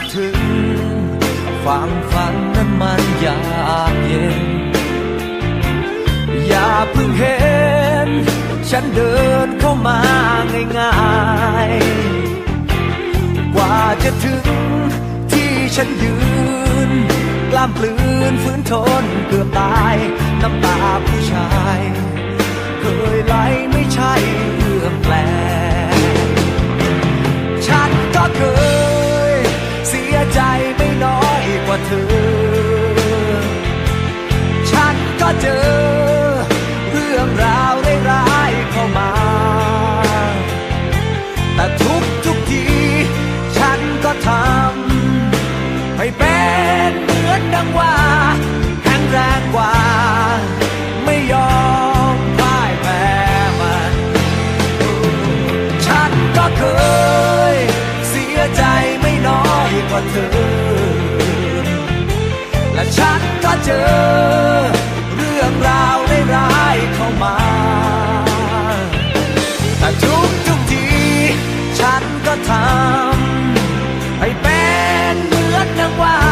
จะถึงฝังฝันนั้นมันยากเย็น อย่าเพิ่งเห็น ฉันเดินเข้ามาง่ายๆ กว่าจะถึงที่ฉันยืน กล้ามปลืนฝืนทนเกือบตาย น้ำตาผู้ชาย เคยไหลไม่ใช่เรื่องแปลกฉันก็เคย ใจไม่น้อยกว่าเธอ ให้เป็นเหมือนดังว่า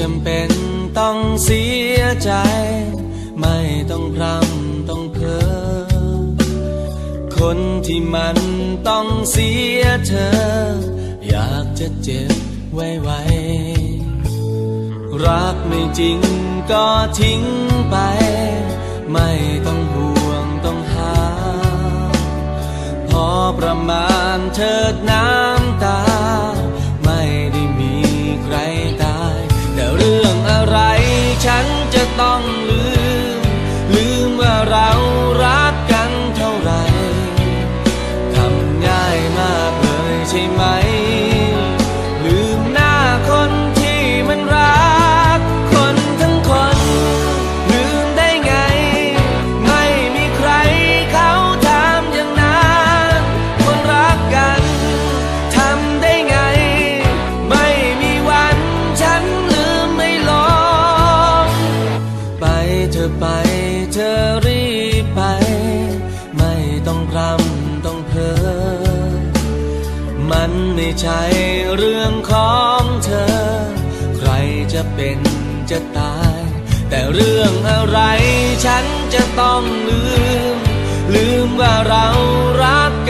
จำเป็นต้องเสียใจ ไม่ต้องพรำต้องเพ้อคนที่มันต้องเสียเธอ อยากจะเจ็บไว้ไว้รักไม่จริงก็ทิ้งไป ไม่ต้องห่วงต้องหา พอประมถิดน้ำตา รื่องของเธอ ใครจะเป็นจะตาย แต่เรื่องอะไรฉันจะต้องลืม ลืมว่าเรารักกัน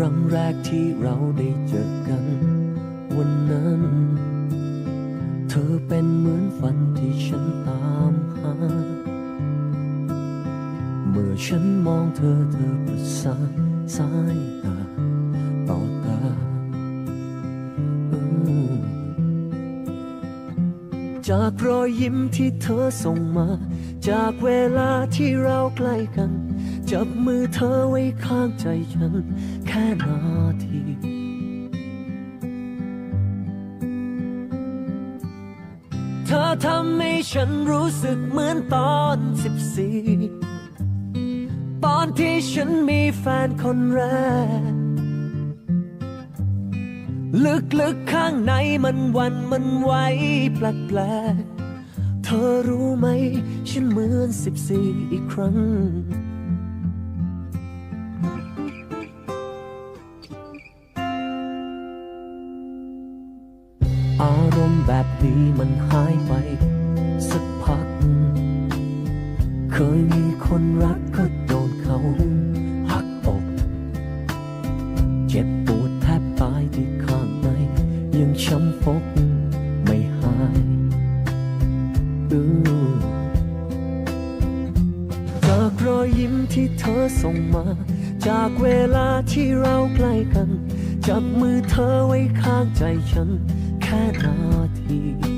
ครั้งแรกที่เราได้เจอกัน วันนั้น เธอเป็นเหมือนฝันที่ฉันตามหา เมื่อฉันมองเธอเธอประสานสายตาต่อตาจากรอยยิ้มที่เธอส่งมา จากเวลาที่เราใกล้กัน จับมือเธอไว้ข้างใจฉัน แค่นาทีเธอทำให้ฉันรู้สึกเหมือนตอนสิบสี่ตอนที่ฉันมีแฟนคนแรก ลึกๆข้างในมันวันมันไหวแปลกๆ เธอรู้ไหม ฉันเหมือนสิบสี่อีกครั้ง ก็โดนเขาหักอกเจ็บปวดแทบตายที่ข้างใน ยังช้ำฟกไม่หายอือจากรอยยิ้มที่เธอส่งมา จากเวลาที่เราใกล้กัน จับมือเธอไว้ข้างใจฉัน แค่นาที